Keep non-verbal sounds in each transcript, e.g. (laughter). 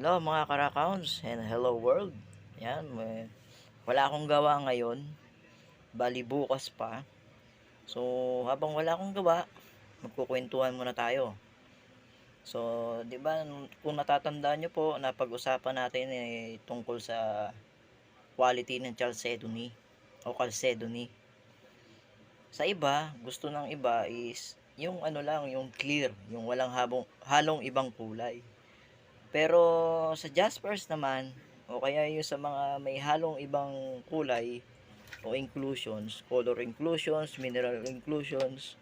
Hello mga karakowns and hello world. Yan, may, wala akong gawa ngayon. Bali bukas pa. So, habang wala akong gawa, magkukwentuhan muna tayo. So, 'di ba kung natatandaan nyo po, napag-usapan natin eh, tungkol sa quality ng chalcedony o chalcedony. Sa iba, gusto ng iba is yung ano lang, yung clear, yung walang habong, halong ibang kulay. Pero sa Jaspers naman, o kaya yung sa mga may halong ibang kulay o inclusions, color inclusions, mineral inclusions,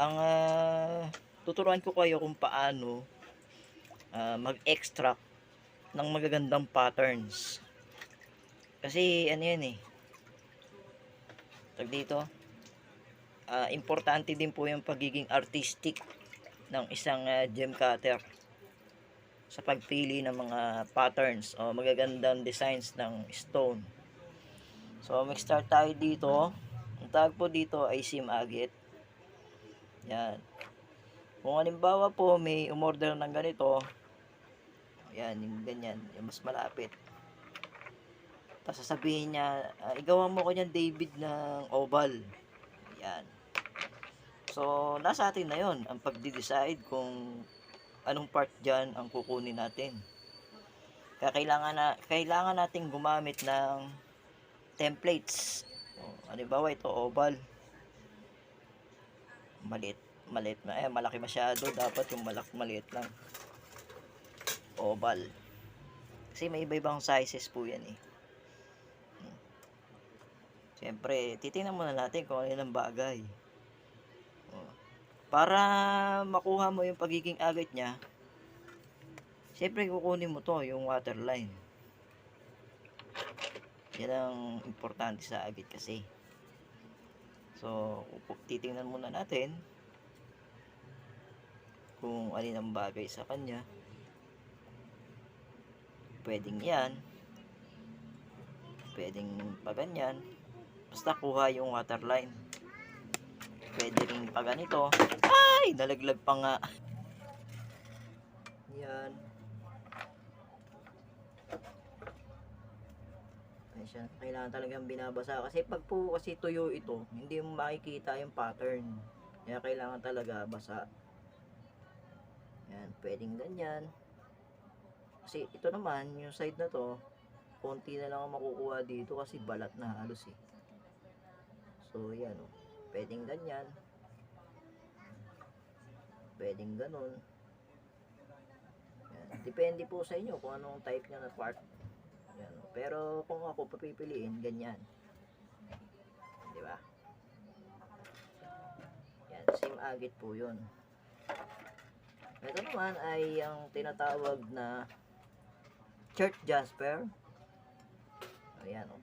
ang ah, tuturuan ko kayo kung paano ah, mag-extract ng magagandang patterns. Kasi ano yan eh, tag dito, ah, importante din po yung pagiging artistic ng isang ah, gem cutter sa pagpili ng mga patterns o magagandang designs ng stone. So, mag-start tayo dito. Ang tawag po dito ay sim agate. Yan. Kung halimbawa po may umorder ng ganito, yan, yung ganyan, yung mas malapit. Tapos sasabihin niya, "Ah, igawa mo ko niyan David ng oval. Yan. So, nasa atin na yon ang pagdi-decide kung anong part dyan ang kukunin natin. Kaya kailangan, na, kailangan nating gumamit ng templates. O, halimbawa ito, oval. Maliit, maliit na. Eh, malaki masyado. Dapat yung malak, maliit lang. Oval. Kasi may iba-ibang sizes po yan eh. Siyempre, titingnan muna natin kung ano yung bagay. Para makuha mo yung pagiging agate niya, siyempre kukunin mo to, yung waterline. Yan ang importante sa agate kasi. So, titingnan muna natin kung alin ang bagay sa kanya. Pwedeng yan. Pwedeng pa. Basta kuha yung waterline. Pwede rin pa ganito. Ay! Nalaglag pa nga. Yan. Ay siya, kailangan talagang binabasa. Kasi pag po kasi tuyo ito, hindi mo makikita yung pattern. Kaya kailangan talaga basa. Yan, pwedeng ganyan. Kasi ito naman, yung side na to, konti na lang ang makukuha dito kasi balat na halos eh. So, yan o. Pwedeng ganyan. Pwedeng ganun. Yan. Depende po sa inyo kung anong type nyo na part. Yan. Pero kung ako papipiliin, ganyan. Di ba? Yan, same agate po yun. Ito naman ay ang tinatawag na church jasper. Ayan o.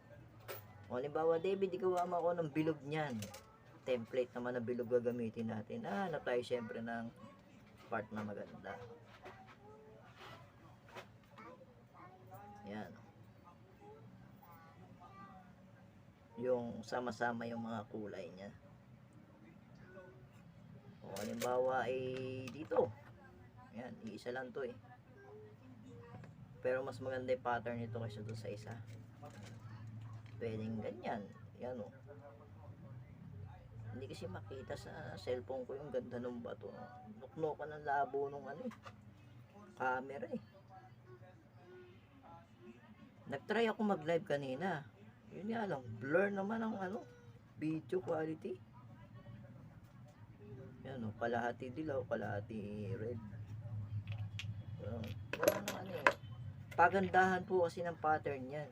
O halimbawa, David, ikaw mo ako ng bilog niyan. Template naman na bilog gagamitin natin. Ah, na tayo syempre ng part na maganda. Yan. Yung sama-sama yung mga kulay niya. O halimbawa ay dito. Yan, iisa lang to eh. Pero mas maganda yung pattern nito kaysa doon sa isa. Pwedeng ganyan. Yan o. Hindi kasi makita sa cellphone ko yung ganda ng bato. Nuknukan ng labo nung ano eh. Camera eh. Nagtry ako mag-live kanina. Yun nga lang, blur naman ang ano, video quality. Yan o, kalahati dilaw, kalahati red. So, wala nang ano eh. Pagandahan po kasi ng pattern yan.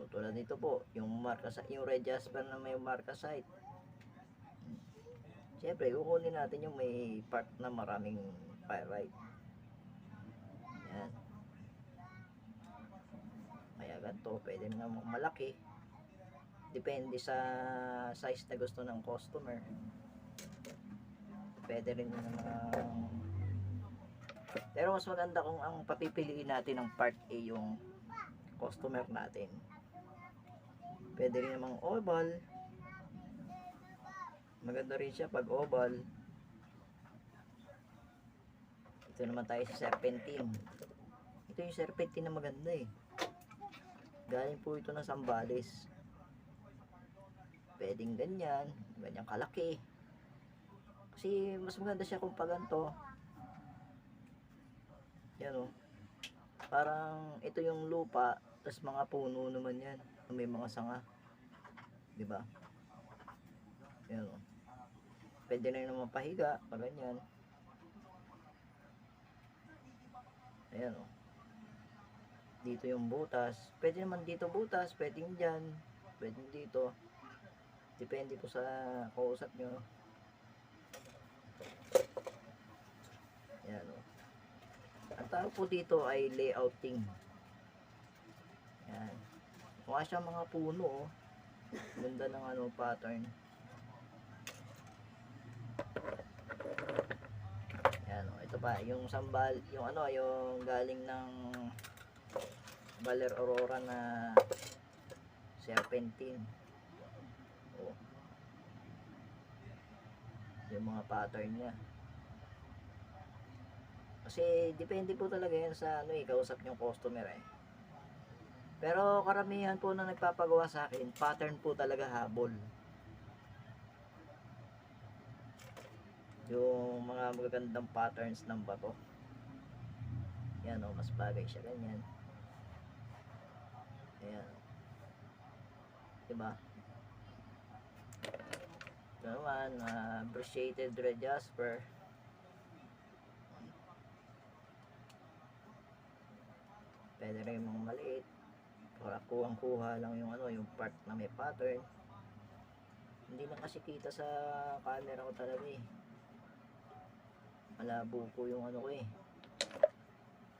So, tulad nito po, yung marka sa yung red jasper na may marka site. Siyempre, kukunin natin yung may part na maraming pyrite. Yan. Kaya ganito, pwede na malaki. Depende sa size na gusto ng customer. Pwede rin yung mga pero mas maganda kung ang papipiliin natin ng part A yung customer natin. Pwede rin namang oval. Maganda rin siya pag oval. Ito naman tayo sa serpentine. Ito yung serpentine na maganda eh. Galing po ito ng Sambales. Pwedeng ganyan, ganyan kalaki. Kasi mas maganda siya kung paganto. Yan o. Parang ito yung lupa, tapos mga puno naman yan. May mga sanga. Di ba? Yan o. Pwede na yun naman pahiga, pag ganyan. Ayan o. Dito yung butas. Pwede naman dito butas, pwedeng dyan, pwedeng dito. Depende po sa kausap nyo. Ayan o. Ang tawag po dito ay layouting. Ayan. Mukha siya mga puno oh. Ganda ng ano pattern. Ayan o. Ito pa, yung sambal, yung ano, yung galing ng Baler Aurora na serpentine. Oh. Yung mga pattern niya. Kasi depende po talaga yan sa ano eh, kausap yung customer eh. Pero karamihan po na nagpapagawa sa akin, pattern po talaga habol. Yung mga magagandang patterns ng bato. Yan o, mas bagay siya ganyan. Ayan. Diba? Ito naman, uh, appreciated red jasper. Pwede rin mga maliit. Para kuhang-kuha lang yung ano, yung part na may pattern. Hindi na kasi kita sa camera ko talaga eh. Malabo po yung ano ko eh.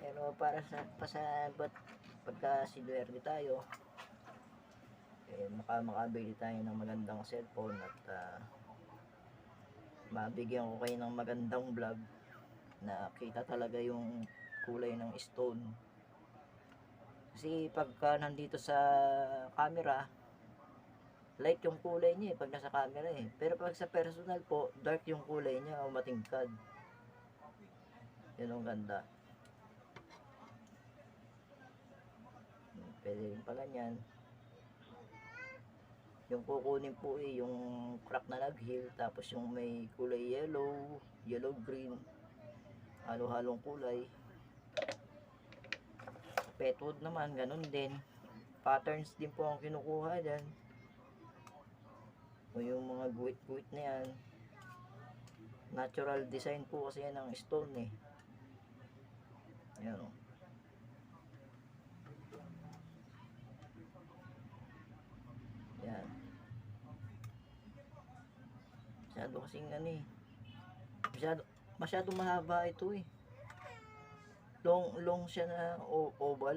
Pero para sa pasabot pagka silwerte tayo, eh, maka makabili tayo ng magandang cellphone at ah, mabigyan ko kayo ng magandang vlog na kita talaga yung kulay ng stone kasi pagka nandito sa camera light yung kulay niya eh, pag nasa camera eh. Pero pag sa personal po dark yung kulay niya o matingkad. Yun ang ganda. Pwede rin pala yan yung kukunin po eh, yung crack na nag-heal, tapos yung may kulay yellow, yellow green, halo-halong kulay. Petwood naman, ganun din. Patterns din po ang kinukuha dyan. O yung mga guwit-guwit na yan. Natural design po kasi yan ng stone eh. Yan o. Yan. Masyado kasing ano eh. Masyado, masyado mahaba ito eh. Long, long siya na o- oval.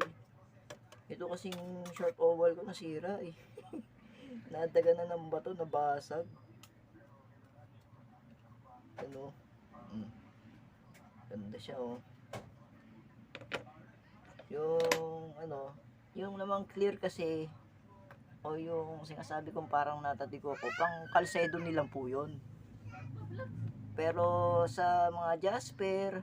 Ito kasing short oval ko nasira eh. (laughs) Nadaga na ng bato, nabasag. Ano? Mm. Ganda siya oh. Yung ano, yung namang clear kasi o yung sinasabi kong parang natatiko ko, pang kalsedo nilang po yun. Pero sa mga Jasper,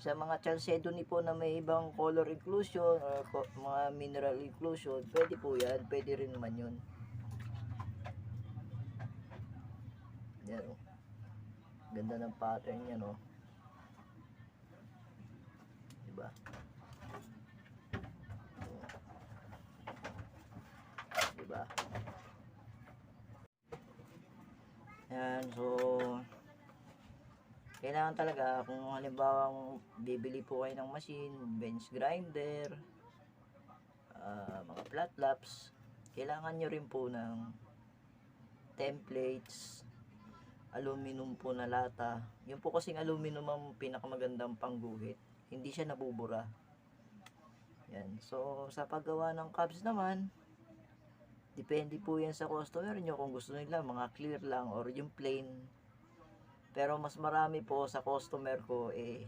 sa mga Chalcedony po na may ibang color inclusion or mga mineral inclusion, pwede po yan, pwede rin naman yun. Yan o. Ganda ng pattern yan o. Diba? Diba? Yan, so kailangan talaga kung halimbawa bibili po kayo ng machine, bench grinder, ah, mga flat laps, kailangan nyo rin po ng templates, aluminum po na lata. Yung po kasing aluminum ang pinakamagandang pangguhit. Hindi siya nabubura. Yan. So, sa paggawa ng cabs naman, depende po yan sa customer nyo kung gusto nila mga clear lang or yung plain pero mas marami po sa customer ko eh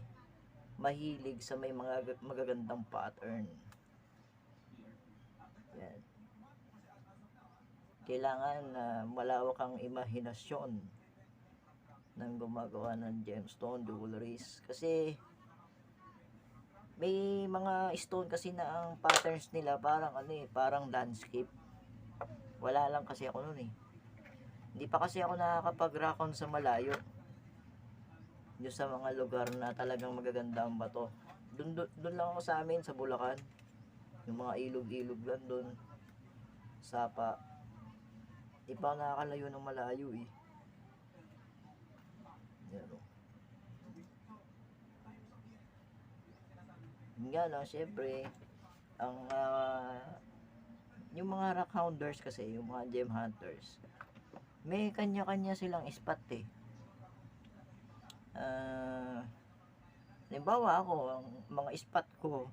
mahilig sa may mga magagandang pattern. Yan. Kailangan na malawak ang imahinasyon ng gumagawa ng gemstone jewelries. Kasi may mga stone kasi na ang patterns nila parang ano eh, parang landscape. Wala lang kasi ako noon eh. Hindi pa kasi ako nakakapag-rakon sa malayo. Yung sa mga lugar na talagang magaganda ang bato. Doon, doon, doon lang ako sa amin, sa Bulacan. Yung mga ilog-ilog lang doon. Sapa. Ako nakakalayo ng malayo eh. Yan o. Yun nga lang, syempre, ang ah, yung mga rock hounders kasi, yung mga gem hunters, may kanya-kanya silang spot eh. Ah, halimbawa ako, ang mga spot ko,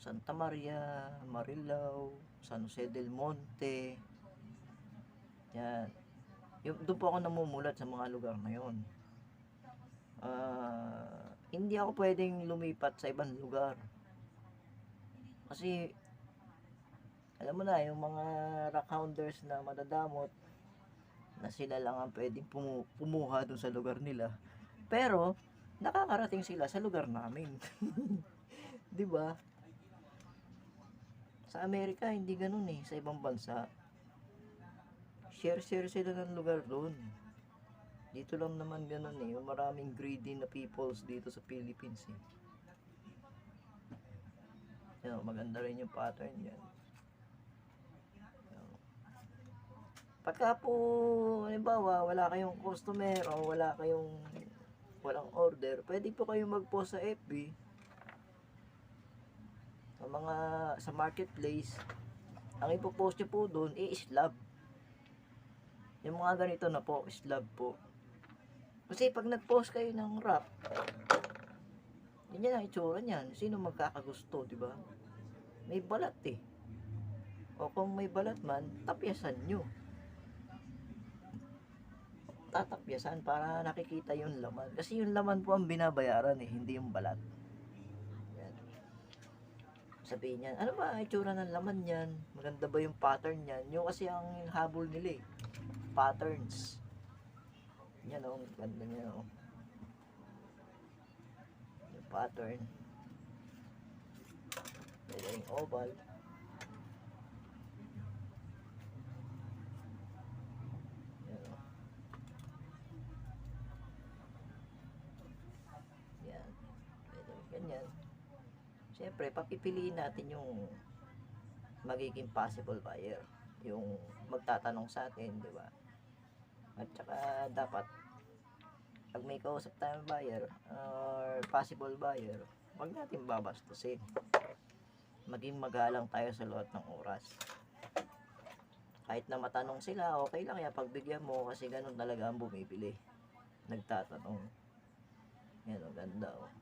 Santa Maria, Marilao, San Jose del Monte, yan. Yung, doon po ako namumulat sa mga lugar na yon. Ah, hindi ako pwedeng lumipat sa ibang lugar. Kasi, alam mo na, yung mga rock na madadamot, na sila lang ang pwedeng pumu- pumuha dun sa lugar nila. Pero, nakakarating sila sa lugar namin. (laughs) 'Di ba? Sa Amerika, hindi ganun eh. Sa ibang bansa, share-share sila ng lugar doon. Dito lang naman ganun eh. Maraming greedy na peoples dito sa Philippines eh. Yan, maganda rin yung pattern. Yan. Pagka po, halimbawa, wala kayong customer o wala kayong walang order, pwede po kayong mag-post sa FB sa mga sa marketplace. Ang ipopost nyo po doon eh, slab yung mga ganito na po slab po. Kasi pag nag-post kayo ng rap yan ang itsura niyan. Sino magkakagusto di ba? May balat eh. O kung may balat man tapyasan nyo tatapyasan para nakikita yung laman kasi yung laman po ang binabayaran eh hindi yung balat yan sabihin niyan, ano ba itsura ng laman niyan? Maganda ba yung pattern niyan? Yung kasi ang habol nila eh. Patterns. Yan oh, ganda niya o. Yung pattern. Pwede rin oval. Yan o. Yan. Pwede rin ganyan. Siyempre, papipiliin natin yung magiging possible buyer. Yung magtatanong sa atin, di ba? At saka dapat pag may kausap tayong buyer or possible buyer, wag natin babastusin. Maging magalang tayo sa lahat ng oras. Kahit na matanong sila, okay lang yan pagbigyan mo kasi ganun talaga ang bumibili. Nagtatanong. Yan, ang ganda oh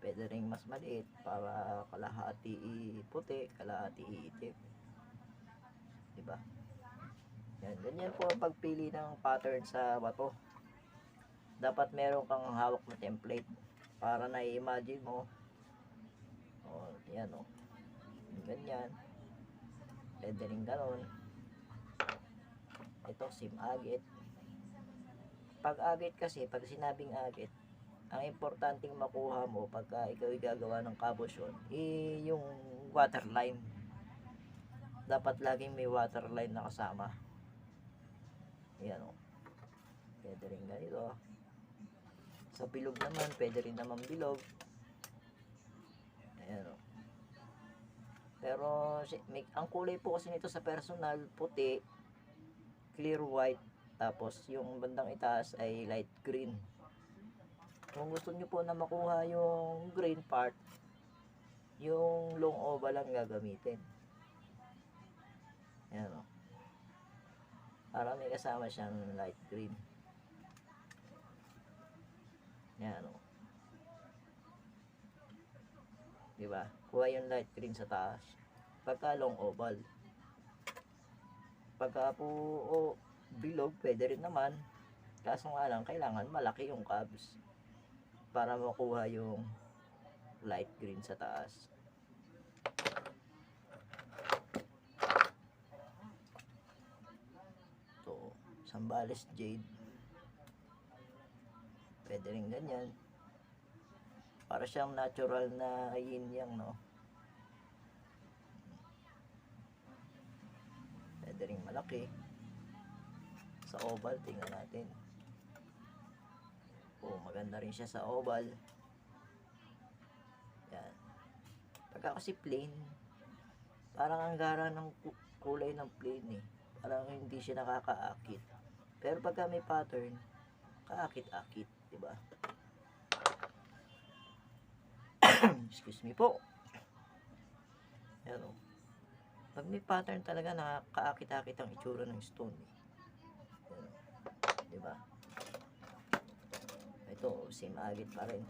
pwede ring mas maliit para kalahati puti, kalahati itim. Diba? Yan, ganyan po ang pagpili ng pattern sa bato. Dapat meron kang hawak na template para na-imagine mo. O, yan o. Ganyan. Pwede rin ganon. Ito, sim agit. Pag agit kasi, pag sinabing agit, ang importanteng makuha mo pagka ikaw gagawa ng kabosyon, eh, yung waterline. Dapat laging may waterline na kasama. Yan o. Pwede rin ganito. Sa bilog naman, pwede rin naman bilog. Ayan o. Pero, si- may, ang kulay po kasi nito sa personal, puti, clear white, tapos yung bandang itaas ay light green. Kung gusto nyo po na makuha yung green part, yung long oval lang gagamitin. Yan o. Para may kasama siyang light green. Yan o. Diba? Kuha yung light green sa taas. Pagka long oval. Pagka po o bilog, pwede rin naman. Kaso nga lang, kailangan malaki yung cubs para makuha yung light green sa taas. So, Sambales Jade. Pwede rin ganyan. Para siyang natural na yin yang, no? Pwede rin malaki. Sa oval, tingnan natin. Oh, maganda rin siya sa oval. Yan. Pagka kasi plain, parang ang gara ng ku- kulay ng plain eh. Parang hindi siya nakakaakit. Pero pagka may pattern, kaakit-akit, di ba? (coughs) Excuse me po. Yan o. Pag may pattern talaga, nakakaakit-akit ang itsura ng stone eh. Yan o. Di ba? Ito, same agit pa rin.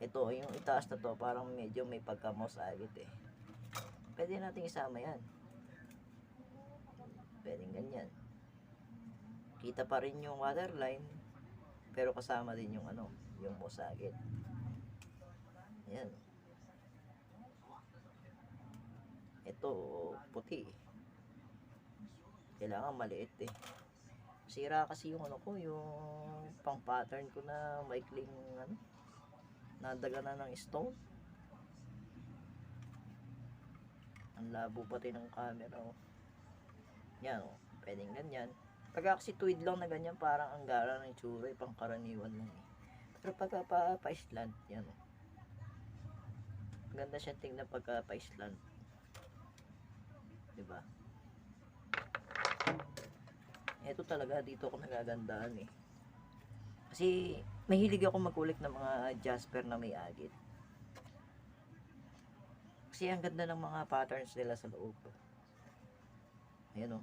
Ito, yung itaas na to, parang medyo may pagka-mouse agit eh. Pwede natin isama yan. Pwedeng ganyan. Kita pa rin yung waterline, pero kasama din yung ano, yung mouse agit. Yan. Ito, puti. Kailangan maliit eh. Sira kasi yung ano ko, yung pang pattern ko na maikling ano, nadaga na ng stone. Ang labo pati ng camera. Oh. Yan oh, pwedeng ganyan. Pag kasi tweed lang na ganyan, parang ang gara ng itsura, eh, pang karaniwan lang eh. Pero pagka pa, pa Island, yan oh. Ganda siya tingnan pagka pa Island. Diba? Ito talaga, dito ako nagagandaan eh. Kasi, mahilig ako magkulik ng mga jasper na may agit. Kasi ang ganda ng mga patterns nila sa loob. Ayan o.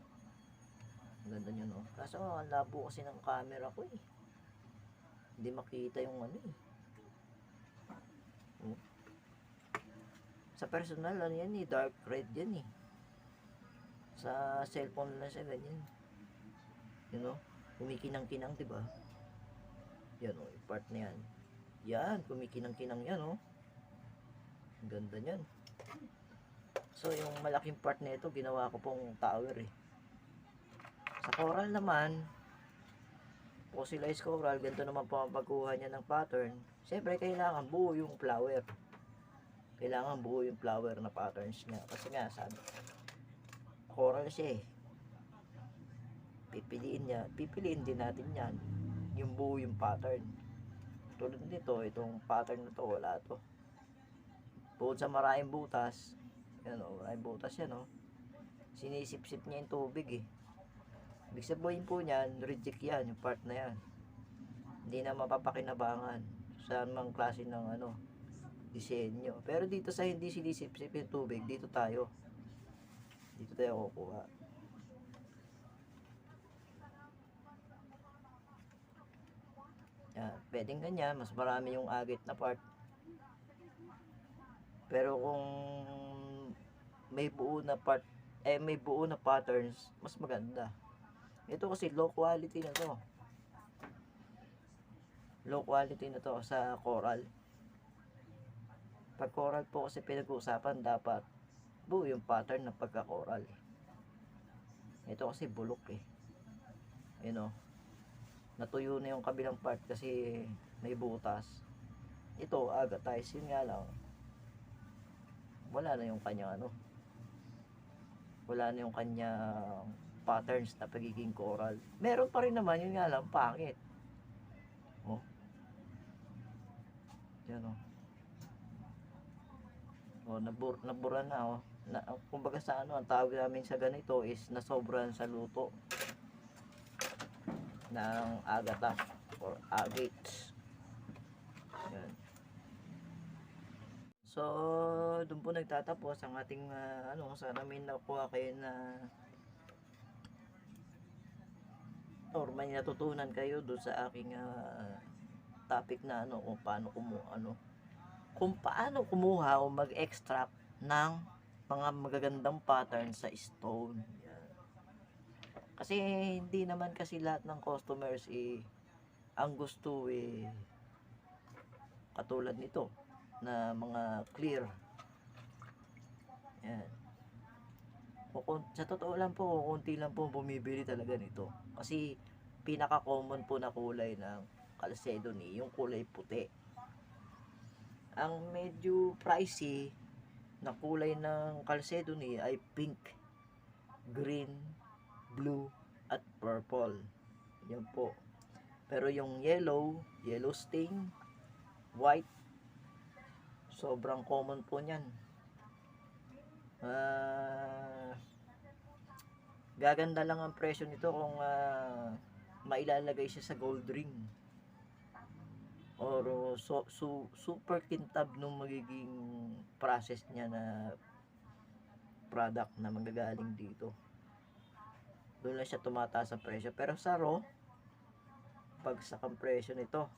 Ang ganda nyo no. Kaso ang labo kasi ng camera ko eh. Hindi makita yung ano eh. Oh. Sa personal, ano yan eh, dark red yan eh. Sa cellphone lang siya ganyan. You know, kumikinang-kinang, di ba? Yan o, yung part na yan. Yan, kumikinang-kinang yan o. Ang ganda niyan. So, yung malaking part na ito, ginawa ko pong tower eh. Sa coral naman, fossilized coral, ganito naman po ang pagkuha niya ng pattern. Siyempre, kailangan buo yung flower. Kailangan buo yung flower na patterns niya. Kasi nga, sabi, coral siya eh. Pipiliin niya, pipiliin din natin yan. Yung buo yung pattern. Tulad nito, itong pattern na to, wala to. Bukod sa maraming butas, yan o, maraming butas yan o. Sinisip-sip niya yung tubig eh. Ibig sabihin po niyan, reject yan, yung part na yan. Hindi na mapapakinabangan sa anumang klase ng ano, disenyo. Pero dito sa hindi sinisip-sip yung tubig, dito tayo. Dito tayo kukuha. Yan, pwedeng ganyan, mas marami yung agit na part. Pero kung may buo na part, eh may buo na patterns, mas maganda. Ito kasi low quality na to. Low quality na to sa coral. Pag coral po kasi pinag-uusapan, dapat buo yung pattern ng pagka-coral. Ito kasi bulok eh. You know, natuyo na yung kabilang part kasi may butas. Ito, agatize, yun nga lang. Wala na yung kanya ano. Wala na yung kanya patterns na pagiging coral. Meron pa rin naman, yun nga lang, pangit. Oh. Yan oh. Oh, nabur nabura na oh. Na, kumbaga sa ano, ang tawag namin sa ganito is nasobran sa luto ng agata or agates. Yan. So, doon po nagtatapos ang ating ah, ano, sana may nakuha kayo na or may natutunan kayo doon sa aking ah, topic na ano kung paano kumu ano kung paano kumuha o mag-extract ng mga magagandang pattern sa stone. Kasi hindi naman kasi lahat ng customers eh ang gusto eh katulad nito na mga clear. Yan. Kukun, sa totoo lang po, kunti lang po bumibili talaga nito. Kasi pinaka-common po na kulay ng Calcedony, yung kulay puti. Ang medyo pricey na kulay ng Calcedony ay pink, green, blue, at purple. Yan po. Pero yung yellow, yellow stain, white, sobrang common po niyan. Ah, gaganda lang ang presyo nito kung ah, mailalagay siya sa gold ring or so, su, super kintab nung magiging process niya na product na magagaling dito doon lang siya tumataas sa presyo. Pero sa raw bagsak ang presyo nito.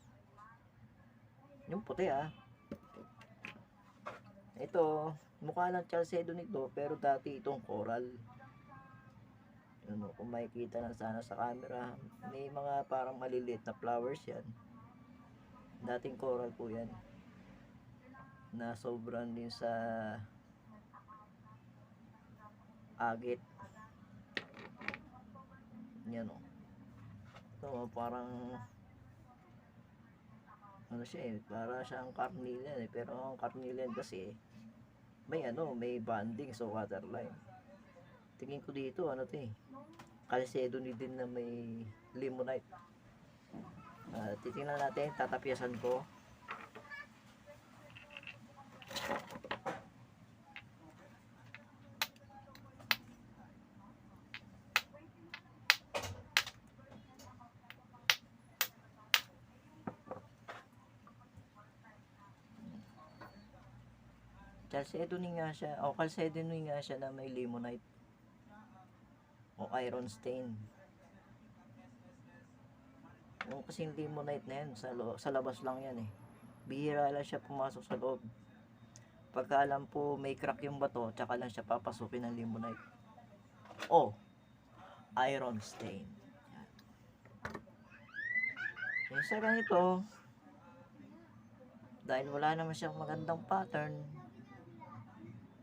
Yung puti ah. Ito mukha lang Chalcedo nito pero dati itong coral. Yun, kung makikita lang sana sa camera may mga parang maliliit na flowers yan. Dating coral po yan. Na sobrang din sa agit yan o so parang ano siya eh para siyang carnelian eh. Pero ang carnelian kasi may ano may banding sa waterline. Tingin ko dito ano to eh calcedony din na may limonite. Ah, titingnan natin, tatapyasan ko. Calcedony nga siya, o Calcedony nga siya na may limonite. O iron stain. Yung kasing limonite na yan, sa, sa labas lang yan eh. Bihira lang siya pumasok sa loob. Pagka alam po may crack yung bato, tsaka lang siya papasukin ng limonite. O, iron stain. Yan. Yung sa ganito, dahil wala naman siyang magandang pattern,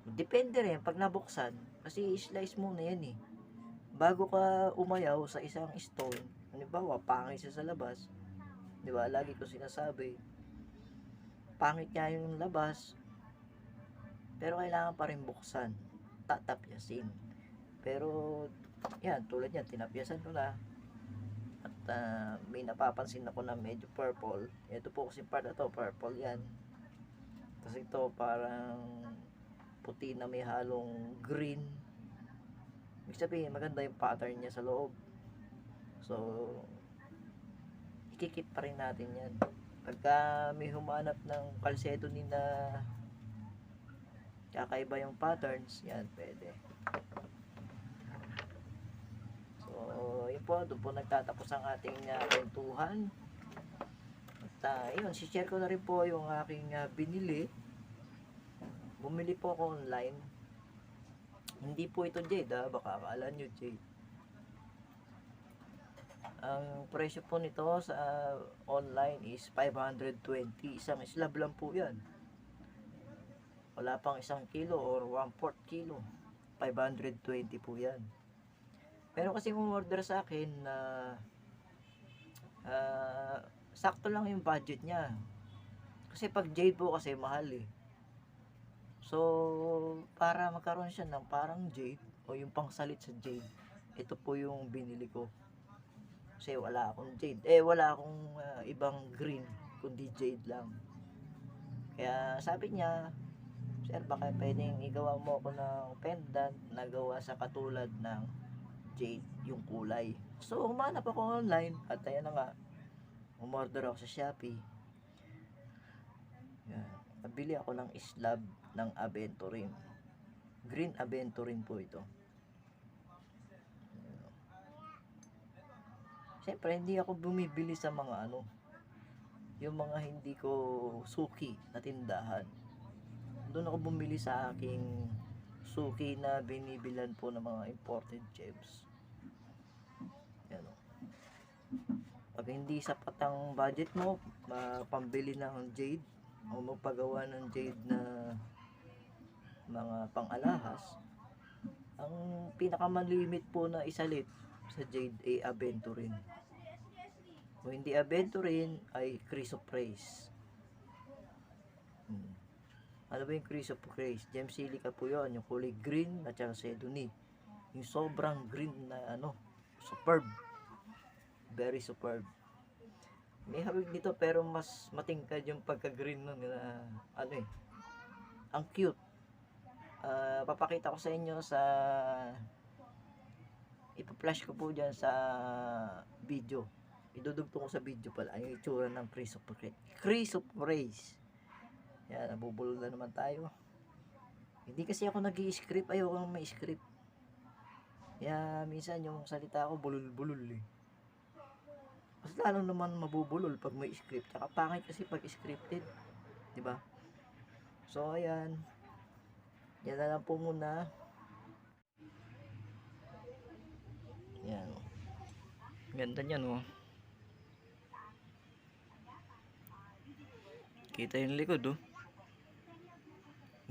depende rin pag nabuksan, kasi slice muna yan eh. Bago ka umayaw sa isang stone, halimbawa, pangit siya sa labas, di ba, lagi ko sinasabi, pangit niya yung labas, pero kailangan pa rin buksan, tatapyasin. Pero, yan, tulad yan, tinapyasan ko na, at ah, may napapansin ako na medyo purple, ito po kasi part na to, purple yan, kasi ito parang puti na may halong green, Ibig sabihin, maganda yung pattern niya sa loob. So, ikikip pa rin natin yan. Pagka may humanap ng calcedony na kakaiba yung patterns, yan, pwede. So, yun po, doon po nagtatapos ang ating uh, kwentuhan. At uh, yun, share ko na rin po yung aking uh, binili. Bumili po ako online. Hindi po ito Jade ha, baka akala nyo Jade. Ang presyo po nito sa online is 520. Isang slab lang po yan. Wala pang isang kilo or 1 4 kilo. 520 po yan. Pero kasi umorder sa akin na ah, sakto lang yung budget niya. Kasi pag jade po kasi mahal eh. So, para magkaroon siya ng parang jade o yung pangsalit sa jade, ito po yung binili ko. Kasi wala akong jade. Eh, wala akong ah, ibang green, kundi jade lang. Kaya sabi niya, Sir, baka pwedeng igawa mo ako ng pendant na gawa sa katulad ng jade, yung kulay. So, humanap ako online at ayan na nga, umorder ako sa Shopee. Yan. Nabili ako ng slab ng aventurine. Green aventurine po ito. Siyempre, hindi ako bumibili sa mga ano, yung mga hindi ko suki na tindahan. Doon ako bumili sa aking suki na binibilan po ng mga imported gems. Yan o. Pag hindi sapat ang budget mo, ma- pambili ng jade o magpagawa ng jade na mga pang-alahas, ang pinakamanlimit po na isalit sa jade ay aventurine. Kung hindi aventurine, ay chrysoprase. Hmm. Ano ba yung Chris of Grace? Gem Silica po yun. Yung kulay green at saka Sedony. Yung sobrang green na ano. Superb. Very superb. May hawig dito pero mas matingkad yung pagka-green nun na ano eh. Ang cute. Ah, papakita ko sa inyo sa ipa-flash ko po dyan sa video. Idudugtong ko sa video pala yung itsura ng Chris of Grace. Chris of Grace. Yan, nabubulol na naman tayo. Hindi kasi ako nag script Ayoko nang may script. Kaya minsan yung salita ko bulol-bulol eh. Mas lalo naman mabubulol pag may script. Tsaka pangit kasi pag scripted. 'Di ba? So, ayan. Yan na lang po muna. Yan. Ganda niyan, oh. Kita yung likod, oh.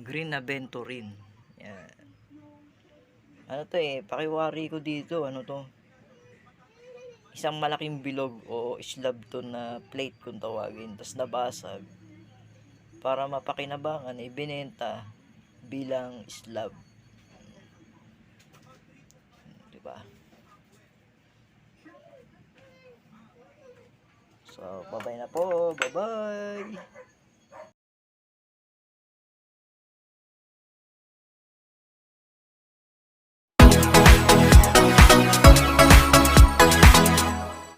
Green Aventurin. Yan. Ano to eh, pakiwari ko dito, ano to? Isang malaking bilog o slab to na plate kung tawagin, tapos nabasag. Para mapakinabangan, ibinenta bilang slab. Diba? So, bye-bye na po. Bye-bye.